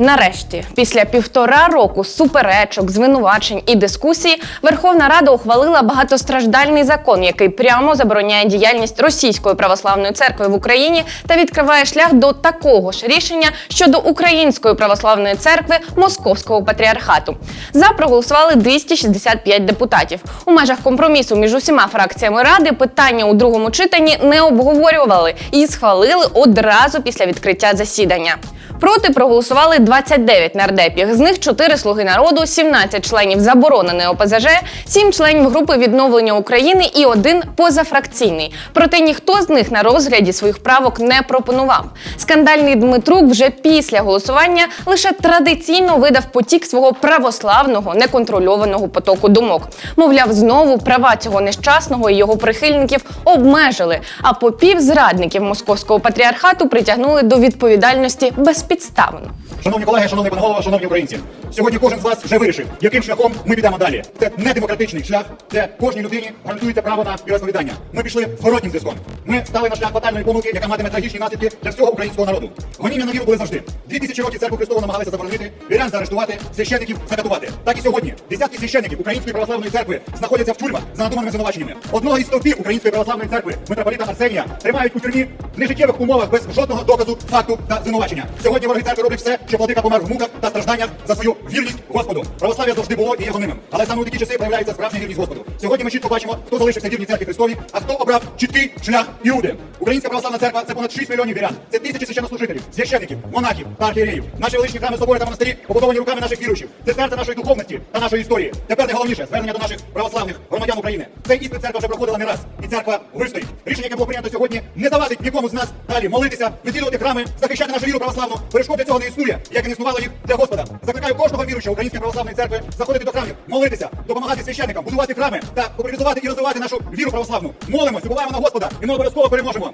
Нарешті, після півтора року суперечок, звинувачень і дискусій, Верховна Рада ухвалила багатостраждальний закон, який прямо забороняє діяльність Російської православної церкви в Україні та відкриває шлях до такого ж рішення щодо Української православної церкви Московського патріархату. За проголосували 265 депутатів. У межах компромісу між усіма фракціями ради питання у другому читанні не обговорювали і схвалили одразу після відкриття засідання. Проти проголосували 29 нардепів. З них 4 слуги народу, 17 членів забороненої ОПЗЖ, 7 членів групи відновлення України і один позафракційний. Проте ніхто з них на розгляді своїх правок не пропонував. Скандальний Дмитрук вже після голосування лише традиційно видав потік свого православного неконтрольованого потоку думок. Мовляв, знову права цього нещасного і його прихильників обмежили, а попів зрадників московського патріархату притягнули до відповідальності безпідставно. Шановні колеги, шановний пане голово, шановні українці, сьогодні кожен з вас вже вирішив, яким шляхом ми підемо далі. Це не демократичний шлях, де кожній людині гарантується право на віросповідання. Ми пішли зворотнім зв'язком. Ми стали на шлях фатальної помилки, яка матиме трагічні наслідки для всього українського народу. Гоніння на віру були завжди. Дві тисячі років церкву Христову намагалися заборонити, вірян заарештувати, священиків закатувати. Так і сьогодні десятки священиків Української православної церкви знаходяться в тюрмах за надуманими звинуваченнями. Одного із стовпів Української православної церкви митрополита Арсенія тримають у тюрмі в нежиттєвих умовах без жодного доказу, факту та звинувачення. Сьогодні вороги церкви роблять все, щоб владика помер в муках та стражданнях за свою вірність Господу. Православ'я завжди було і є гонимим. Але саме у такі часи проявляється справжня вірність Господу. Сьогодні ми чітко бачимо, хто залишився вірній церкві Христові, а хто обрав чіткий шлях Іуди. Українська православна церква це понад 6 мільйонів вірян. Це тисячі священнослужителів, священників, монахів та архієреїв. Наші величні храми собори та монастирі побудовані руками наших віруючих. Це серце нашої духовності та нашої історії. Тепер найголовніше звернення до наших православних громадян України. Цей іспит церква вже проходила не раз, і церква вистоїть. Рішення, яке було прийнято сьогодні, не завадить нікому з нас далі молитися, відвідувати храми, захищати нашу віру православну. Перешкод для цього не існує, як і не існувало їх для Господа. Закликаю кожного віруючого української православної церкви заходити до храмів, молитися, допомагати священникам, будувати храми та популяризувати і розвивати нашу віру православну. Молимось, буваємо на Господа, і ми обов'язково переможемо.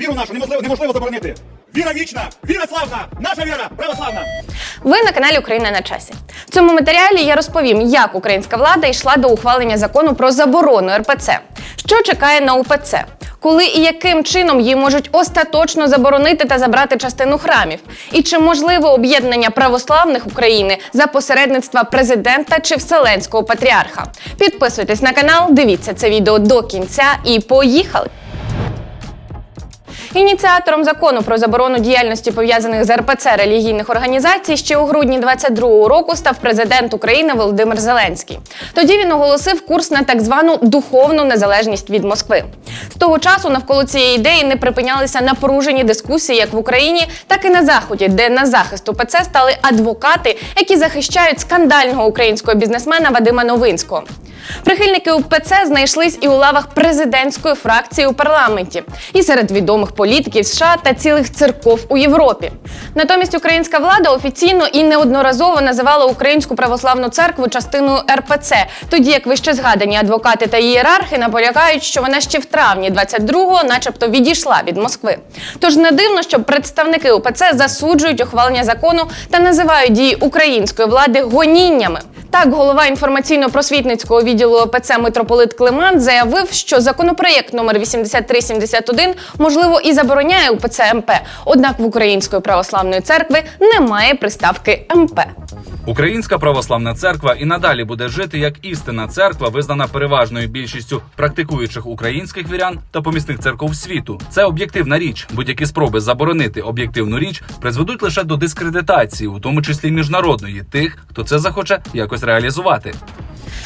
Віру нашу неможливо, неможливо заборонити. Віра вічна, віра славна, наша віра православна. Ви на каналі Україна на часі. В цьому матеріалі я розповім, як українська влада йшла до ухвалення закону про заборону РПЦ, що чекає на УПЦ. Коли і яким чином її можуть остаточно заборонити та забрати частину храмів? І чи можливе об'єднання православних України за посередництва президента чи вселенського патріарха? Підписуйтесь на канал, дивіться це відео до кінця і поїхали! Ініціатором закону про заборону діяльності пов'язаних з РПЦ релігійних організацій ще у грудні 22-го року став президент України Володимир Зеленський. Тоді він оголосив курс на так звану духовну незалежність від Москви. Того часу навколо цієї ідеї не припинялися напружені дискусії як в Україні, так і на заході, де на захист УПЦ стали адвокати, які захищають скандального українського бізнесмена Вадима Новинського. Прихильники УПЦ знайшлись і у лавах президентської фракції у парламенті, і серед відомих політиків США та цілих церков у Європі. Натомість українська влада офіційно і неодноразово називала Українську православну церкву частиною РПЦ, тоді як вище згадані адвокати та ієрархи наполягають, що вона ще в травні 22-го начебто відійшла від Москви. Тож не дивно, що представники УПЦ засуджують ухвалення закону та називають дії української влади гоніннями. Так, голова інформаційно-просвітницького відділу ОПЦ митрополит Климан заявив, що законопроєкт номер 8371 можливо і забороняє УПЦ МП, однак в Української православної церкви немає приставки МП. Українська православна церква і надалі буде жити як істинна церква, визнана переважною більшістю практикуючих українських вірян та помісних церков світу. Це об'єктивна річ. Будь-які спроби заборонити об'єктивну річ призведуть лише до дискредитації, у тому числі міжнародної, тих, хто це захоче якось реалізувати.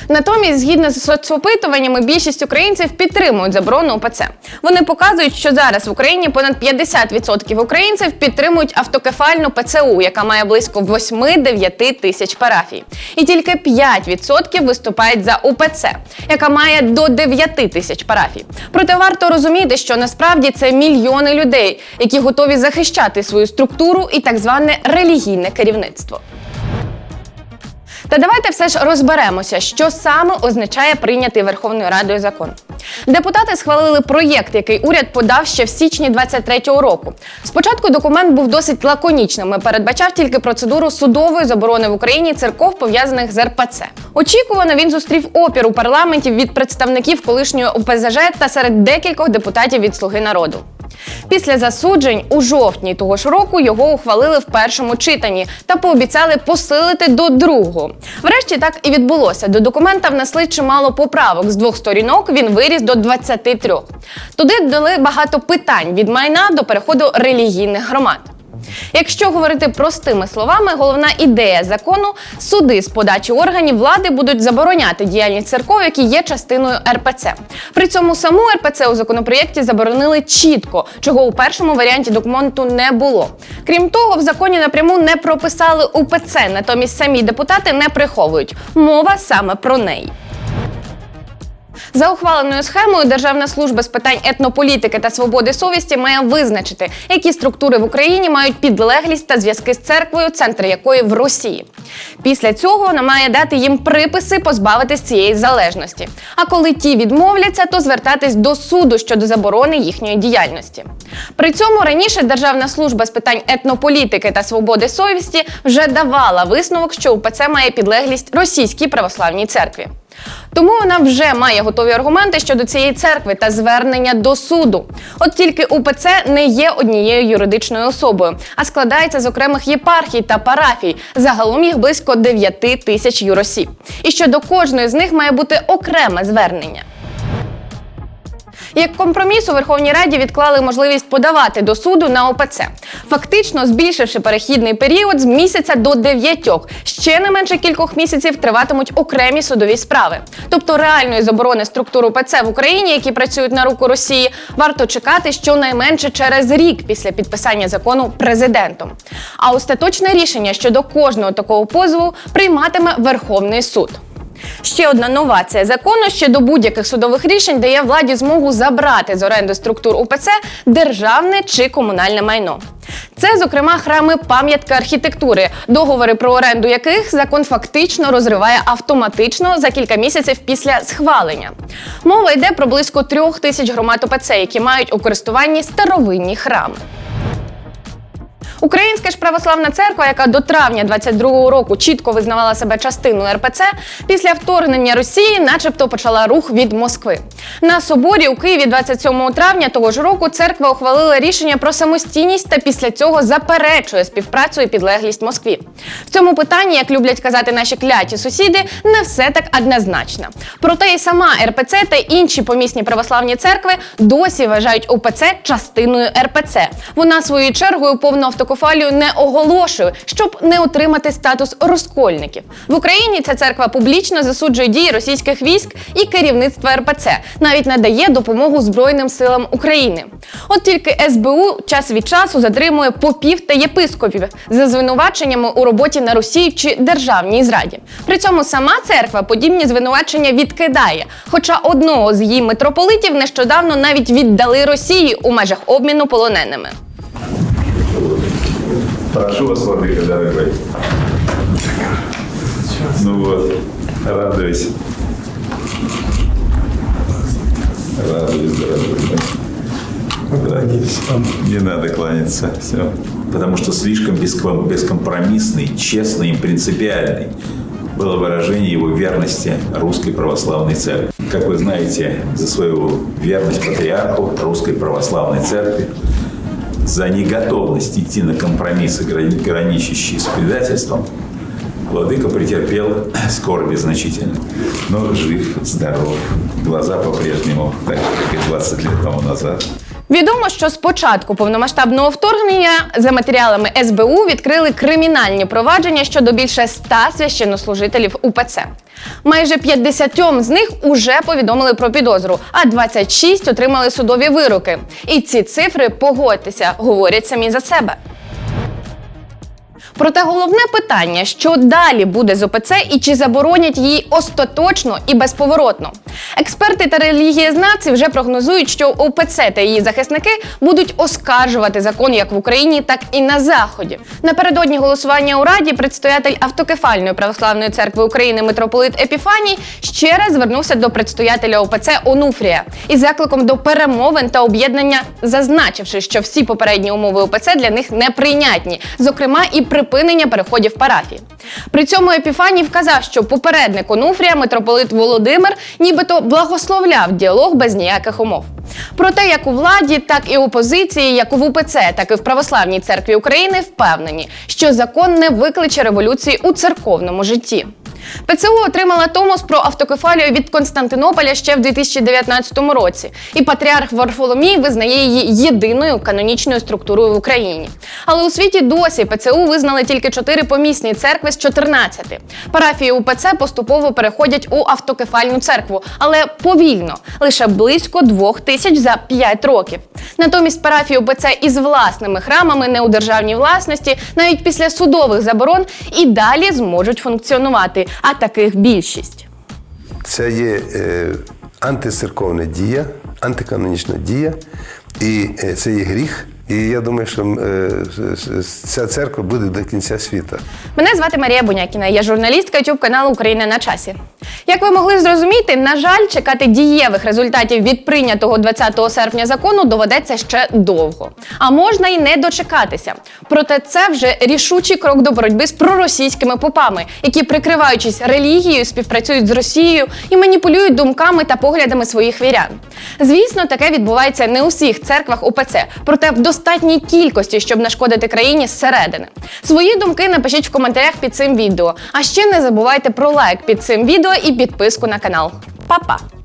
Натомість, згідно з соцопитуваннями, більшість українців підтримують заборону УПЦ. Вони показують, що зараз в Україні понад 50% українців підтримують автокефальну ПЦУ, яка має близько 8-9 тисяч парафій. І тільки 5% виступають за УПЦ, яка має до 9 тисяч парафій. Проте варто розуміти, що насправді це мільйони людей, які готові захищати свою структуру і так зване релігійне керівництво. Та давайте все ж розберемося, що саме означає прийнятий Верховною Радою закон. Депутати схвалили проєкт, який уряд подав ще в січні 23-го року. Спочатку документ був досить лаконічним і передбачав тільки процедуру судової заборони в Україні церков пов'язаних з РПЦ. Очікувано він зустрів опір у парламенті від представників колишньої ОПЗЖ та серед декількох депутатів від Слуги народу. Після засуджень у жовтні того ж року його ухвалили в першому читанні та пообіцяли посилити до другого. Врешті так і відбулося. До документа внесли чимало поправок. З двох сторінок він виріс до 23. Туди дали багато питань від майна до переходу релігійних громад. Якщо говорити простими словами, головна ідея закону суди з подачі органів влади будуть забороняти діяльність церков, які є частиною РПЦ. При цьому саму РПЦ у законопроєкті заборонили чітко, чого у першому варіанті документу не було. Крім того, в законі напряму не прописали УПЦ, натомість самі депутати не приховують. Мова саме про неї. За ухваленою схемою Державна служба з питань етнополітики та свободи совісті має визначити, які структури в Україні мають підлеглість та зв'язки з церквою, центр якої в Росії. Після цього вона має дати їм приписи позбавитись цієї залежності. А коли ті відмовляться, то звертатись до суду щодо заборони їхньої діяльності. При цьому раніше Державна служба з питань етнополітики та свободи совісті вже давала висновок, що УПЦ має підлеглість російській православній церкві. Тому вона вже має готові аргументи щодо цієї церкви та звернення до суду. От тільки УПЦ не є однією юридичною особою, а складається з окремих єпархій та парафій. Загалом їх близько 9 тисяч юросіб. І що до кожної з них має бути окреме звернення. Як компроміс у Верховній Раді відклали можливість подавати до суду на ОПЦ, фактично збільшивши перехідний період з місяця до дев'ятьох. Ще не менше кількох місяців триватимуть окремі судові справи. Тобто реальної заборони структур ОПЦ в Україні, які працюють на руку Росії, варто чекати щонайменше через рік після підписання закону президентом. А остаточне рішення щодо кожного такого позову прийматиме Верховний суд. Ще одна новація закону ще до будь-яких судових рішень дає владі змогу забрати з оренди структур УПЦ державне чи комунальне майно. Це, зокрема, храми пам'ятки архітектури, договори про оренду яких закон фактично розриває автоматично за кілька місяців після схвалення. Мова йде про близько трьох тисяч громад ОПЦ, які мають у користуванні старовинні храми. Українська ж православна церква, яка до травня 22-го року чітко визнавала себе частиною РПЦ, після вторгнення Росії, начебто, почала рух від Москви. На соборі у Києві 27 травня того ж року церква ухвалила рішення про самостійність та після цього заперечує співпрацю і підлеглість Москві. В цьому питанні, як люблять казати наші кляті сусіди, не все так однозначно. Проте і сама РПЦ та інші помісні православні церкви досі вважають УПЦ частиною РПЦ. Вона своєю чергою повну автокефалію не оголошує, щоб не отримати статус розкольників. В Україні ця церква публічно засуджує дії російських військ і керівництва РПЦ, навіть надає допомогу Збройним силам України. От тільки СБУ час від часу затримує попів та єпископів за звинуваченнями у роботі на Росії чи державній зраді. При цьому сама церква подібні звинувачення відкидає. Хоча одного з її митрополитів нещодавно навіть віддали Росії у межах обміну полоненими. Прошу вас, Владыка, дорогой. Ну вот, радуйся. Радуюсь, дорогой. Да. Не надо кланяться. Все. Потому что слишком беском- бескомпромиссный, честный и принципиальный было выражение его верности русской православной церкви. Как вы знаете, за свою верность патриарху русской православной церкви за неготовность идти на компромиссы, грани- граничащие с предательством, Владыка претерпел скорби значительно. Но жив, здоров. Глаза по-прежнему так, как и 20 лет тому назад. Відомо, що з початку повномасштабного вторгнення за матеріалами СБУ відкрили кримінальні провадження щодо більше 100 священнослужителів УПЦ. Майже 50 з них уже повідомили про підозру, а 26 отримали судові вироки. І ці цифри, погодьтеся, говорять самі за себе. Проте головне питання, що далі буде з ОПЦ і чи заборонять її остаточно і безповоротно. Експерти та релігієзнавці вже прогнозують, що ОПЦ та її захисники будуть оскаржувати закон як в Україні, так і на Заході. Напередодні голосування у Раді предстоятель автокефальної православної церкви України митрополит Епіфаній ще раз звернувся до предстоятеля ОПЦ Онуфрія із закликом до перемовин та об'єднання, зазначивши, що всі попередні умови ОПЦ для них неприйнятні, зокрема і припинення припинення переходів парафії. При цьому Епіфаній вказав, що попередник Онуфрія, митрополит Володимир, нібито благословляв діалог без ніяких умов. Проте як у владі, так і опозиції, як в УПЦ, так і в Православній церкві України впевнені, що закон не викличе революції у церковному житті. ПЦУ отримала Томос про автокефалію від Константинополя ще в 2019 році, і патріарх Варфоломій визнає її єдиною канонічною структурою в Україні. Але у світі досі ПЦУ визнали тільки чотири помісні церкви з 14. Парафії УПЦ поступово переходять у автокефальну церкву, але повільно лише близько двох тисяч за 5 років. Натомість парафії УПЦ із власними храмами не у державній власності, навіть після судових заборон і далі зможуть функціонувати. А таких більшість. Це є е, антицерковна дія, антиканонічна дія, і е, це є гріх. І я думаю, що е, ця церква буде до кінця світу. Мене звати Марія Бунякіна, я журналістка youtube каналу Україна на часі. Як ви могли зрозуміти, на жаль, чекати дієвих результатів від прийнятого 20 серпня закону доведеться ще довго. А можна й не дочекатися. Проте це вже рішучий крок до боротьби з проросійськими попами, які, прикриваючись релігією, співпрацюють з Росією і маніпулюють думками та поглядами своїх вірян. Звісно, таке відбувається не у всіх церквах УПЦ, проте в достатній кількості, щоб нашкодити країні зсередини. Свої думки напишіть в коментарях під цим відео. А ще не забувайте про лайк під цим відео і підписку на канал. Па-па!